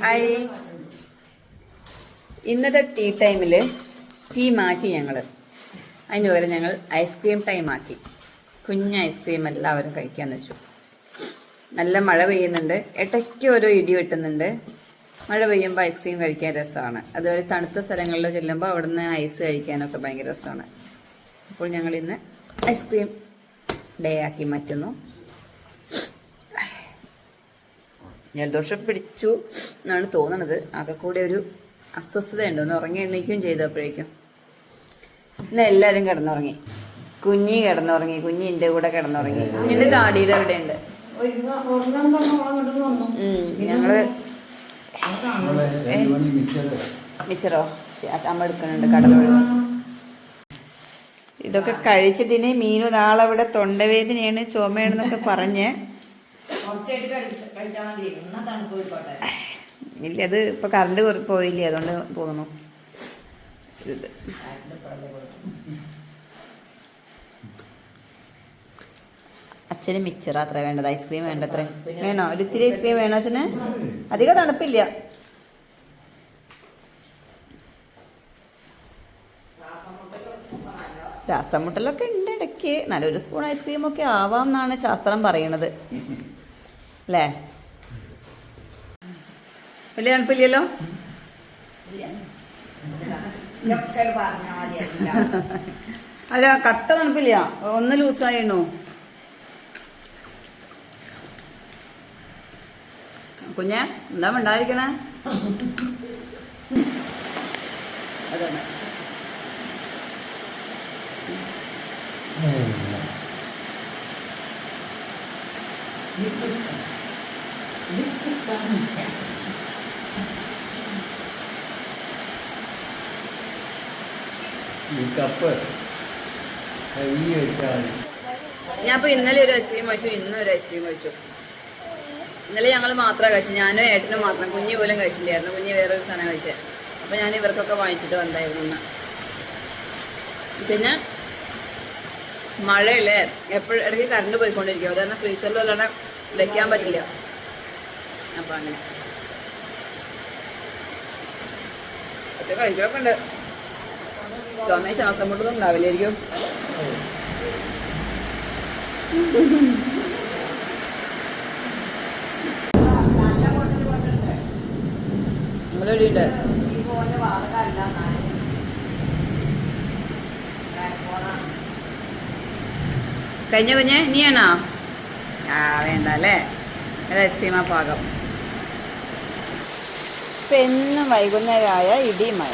Hi ഇന്നത്തെ tea ടൈമിൽ tea മാറ്റി ഞങ്ങൾ അതിന് പകരം ഞങ്ങൾ ഐസ്ക്രീം ടൈം ആക്കി. കുഞ്ഞ് ഐസ്ക്രീം എല്ലാവരും കഴിക്കാന്ന് വെച്ചു. നല്ല മഴ പെയ്യുന്നുണ്ട്. ഇടയ്ക്ക് ഓരോ ഇടി വെട്ടുന്നുണ്ട്. മഴ പെയ്യുമ്പോൾ ഐസ്ക്രീം കഴിക്കാൻ രസമാണ്. അതുപോലെ തണുത്ത സ്ഥലങ്ങളിൽ ചെല്ലുമ്പോൾ അവിടുന്ന് ഐസ് കഴിക്കാനൊക്കെ ഭയങ്കര രസമാണ്. അപ്പോൾ ഞങ്ങൾ ഇന്ന് ഐസ്ക്രീം ഡേ ആക്കി മാറ്റുന്നു. ജലദോഷം പിടിച്ചു എന്നാണ് തോന്നണത്. ആകെ കൂടെ ഒരു അസ്വസ്ഥതയുണ്ട്. ഒന്ന് ഉറങ്ങി എണ്ണീക്കുകയും ചെയ്തപ്പോഴേക്കും ഇന്ന് എല്ലാവരും കിടന്നുറങ്ങി. കുഞ്ഞി കിടന്നുറങ്ങി. കുഞ്ഞി എന്റെ കൂടെ കിടന്നുറങ്ങി. കുഞ്ഞിന്റെ താടിയുടെ അവിടെ ഉണ്ട്. ഞങ്ങൾ മിച്ചറോ? അമ്മ എടുക്കുന്നുണ്ട് കടലുള്ള ഇതൊക്കെ കഴിച്ചിട്ട് ഇനി മീനു നാളെ ഇവിടെ തൊണ്ടവേദനയാണ് ചുമയാണെന്നൊക്കെ പറഞ്ഞ് ഇല്ല അത് ഇപ്പൊ കറണ്ട് പോയില്ലേ അതുകൊണ്ട് തോന്നുന്നു അച്ഛന് മിച്ചർ അത്ര വേണ്ടത്. ഐസ്ക്രീം വേണ്ടത്ര വേണോ? ഒരു ഇത്തിരി ഐസ്ക്രീം വേണോ അച്ഛന്? അധികം തണുപ്പില്ല. രാസമുട്ടലൊക്കെ ഉണ്ട് ഇടയ്ക്ക്. നല്ലൊരു സ്പൂൺ ഐസ്ക്രീം ഒക്കെ ആവാം എന്നാണ് ശാസ്ത്രം പറയണത് അല്ലേ വലിയ തണുപ്പില്ലല്ലോ. അല്ല കട്ട തണുപ്പില്ല. ഒന്ന് ലൂസായിരുന്നു കുഞ്ഞ എന്താ ഉണ്ടായിരിക്കണേ അതാണ് ഞാൻ ഇന്നലെ ഒരു ഐസ്ക്രീം കഴിച്ചു ഇന്നും ഒരു ഐസ്ക്രീം കഴിച്ചു. ഇന്നലെ ഞങ്ങൾ മാത്രമേ കഴിച്ചു ഞാനും ഏട്ടനും മാത്രം. കുഞ്ഞു പോലും കഴിച്ചില്ലായിരുന്നു കുഞ്ഞ് വേറൊരു സാധനം കഴിച്ചത് അപ്പൊ ഞാൻ ഇവർക്കൊക്കെ വാങ്ങിച്ചിട്ട് വന്നായിരുന്നു പിന്നെ മഴയല്ലേ? എപ്പോഴും ഇടയ്ക്ക് കറണ്ട് പോയിക്കൊണ്ടിരിക്കും. അതുകാരണം ഫ്രീസറിൽ അല്ലാതെ വെക്കാൻ പറ്റില്ല. അപ്പൊ അങ്ങനെ. പക്ഷെ കഴിക്കലൊക്കെ ഉണ്ട് ചുമയും ശ്വാസം മുട്ടൊന്നും ഉണ്ടാവില്ലായിരിക്കും. നമ്മളെവിടെ ഉണ്ട് ഈ പോലെ വാതകമല്ല എന്നാലും. ഫോണാണ്. കഴിഞ്ഞ കുഞ്ഞെ? നീയാണോ ആ വേണ്ട അല്ലേ? ഐസ്ക്രീമാ പാകം. ഇപ്പം എന്നും വൈകുന്നേരമായ ഇടി മഴ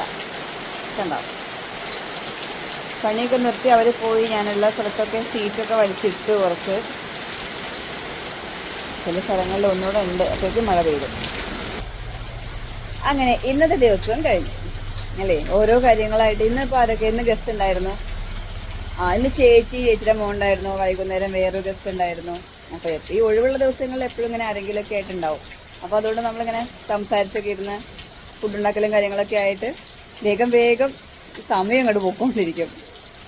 കണ്ടോ? പണിയൊക്കെ നിർത്തി അവർ പോയി ഞാനുള്ള സ്ഥലത്തൊക്കെ ഷീറ്റൊക്കെ വലിച്ചിട്ട് കുറച്ച് ചില സ്ഥലങ്ങളിൽ ഒന്നുകൂടെ ഉണ്ട്. അപ്പോഴേക്കും മഴ പെയ്തു. അങ്ങനെ ഇന്നത്തെ ദിവസവും കഴിഞ്ഞു. അല്ലേ? ഓരോ കാര്യങ്ങളായിട്ട് ഇന്നിപ്പോൾ ആരൊക്കെ ഇന്ന് ഗസ്റ്റ് ഉണ്ടായിരുന്നു? ആ ഇന്ന് ചേച്ചി ചേച്ചിയുടെ മോണ്ടായിരുന്നു വൈകുന്നേരം വേറൊരു ഗസ്റ്റ് ഉണ്ടായിരുന്നു. അപ്പോൾ ഈ ഒഴിവുള്ള ദിവസങ്ങളിൽ എപ്പോഴും ഇങ്ങനെ ആരെങ്കിലുമൊക്കെ ആയിട്ടുണ്ടാവും. അപ്പോൾ അതുകൊണ്ട് നമ്മളിങ്ങനെ സംസാരിച്ചൊക്കെ ഇരുന്ന് ഫുഡ് ഉണ്ടാക്കലും കാര്യങ്ങളൊക്കെ ആയിട്ട് വേഗം വേഗം സമയം അങ്ങോട്ട് പോയിക്കൊണ്ടിരിക്കും.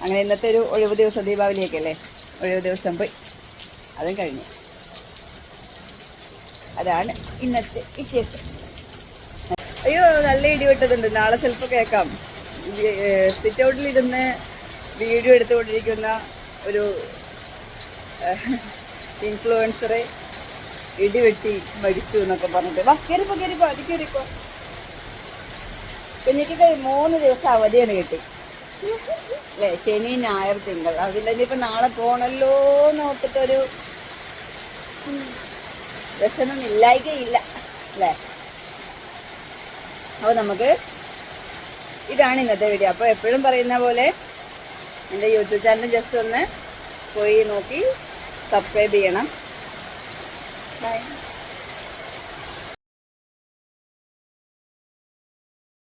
അങ്ങനെ ഇന്നത്തെ ഒരു ഒഴിവ് ദിവസം ദീപാവലിയൊക്കെ അല്ലേ? ഒഴിവ് ദിവസം പോയി. അതും കഴിഞ്ഞു. അതാണ് ഇന്നത്തെ വിശേഷം. അയ്യോ നല്ല ഇടി വെട്ടതുണ്ട് നാളെ ചിലപ്പോൾ കേൾക്കാം. സിറ്റ് ഔട്ടിലിരുന്ന് വീഡിയോ എടുത്തുകൊണ്ടിരിക്കുന്ന ഒരു ഇൻഫ്ലുവൻസറെ ഇടിവെട്ടി മരിച്ചു എന്നൊക്കെ പറഞ്ഞിട്ട്. വാ കയറിപ്പോ കയറിപ്പോ അത് കയറിപ്പോ കുഞ്ഞിക്ക് മൂന്ന് ദിവസം അവധിയാണ് കിട്ടി. അല്ലേ ശനി ഞായർ തിങ്കൾ. അതില്ല ഇനിയിപ്പൊ നാളെ പോണല്ലോ ഓർത്തിട്ടൊരു വിഷമം ഇല്ലായികയില്ല. അല്ലേ? അപ്പോൾ നമുക്ക് ഇതാണ് ഇന്നത്തെ വീഡിയോ അപ്പോൾ എപ്പോഴും പറയുന്ന പോലെ എന്റെ യൂട്യൂബ് ചാനൽ ജസ്റ്റ് ഒന്ന് പോയി നോക്കി സബ്സ്ക്രൈബ് ചെയ്യണം. 来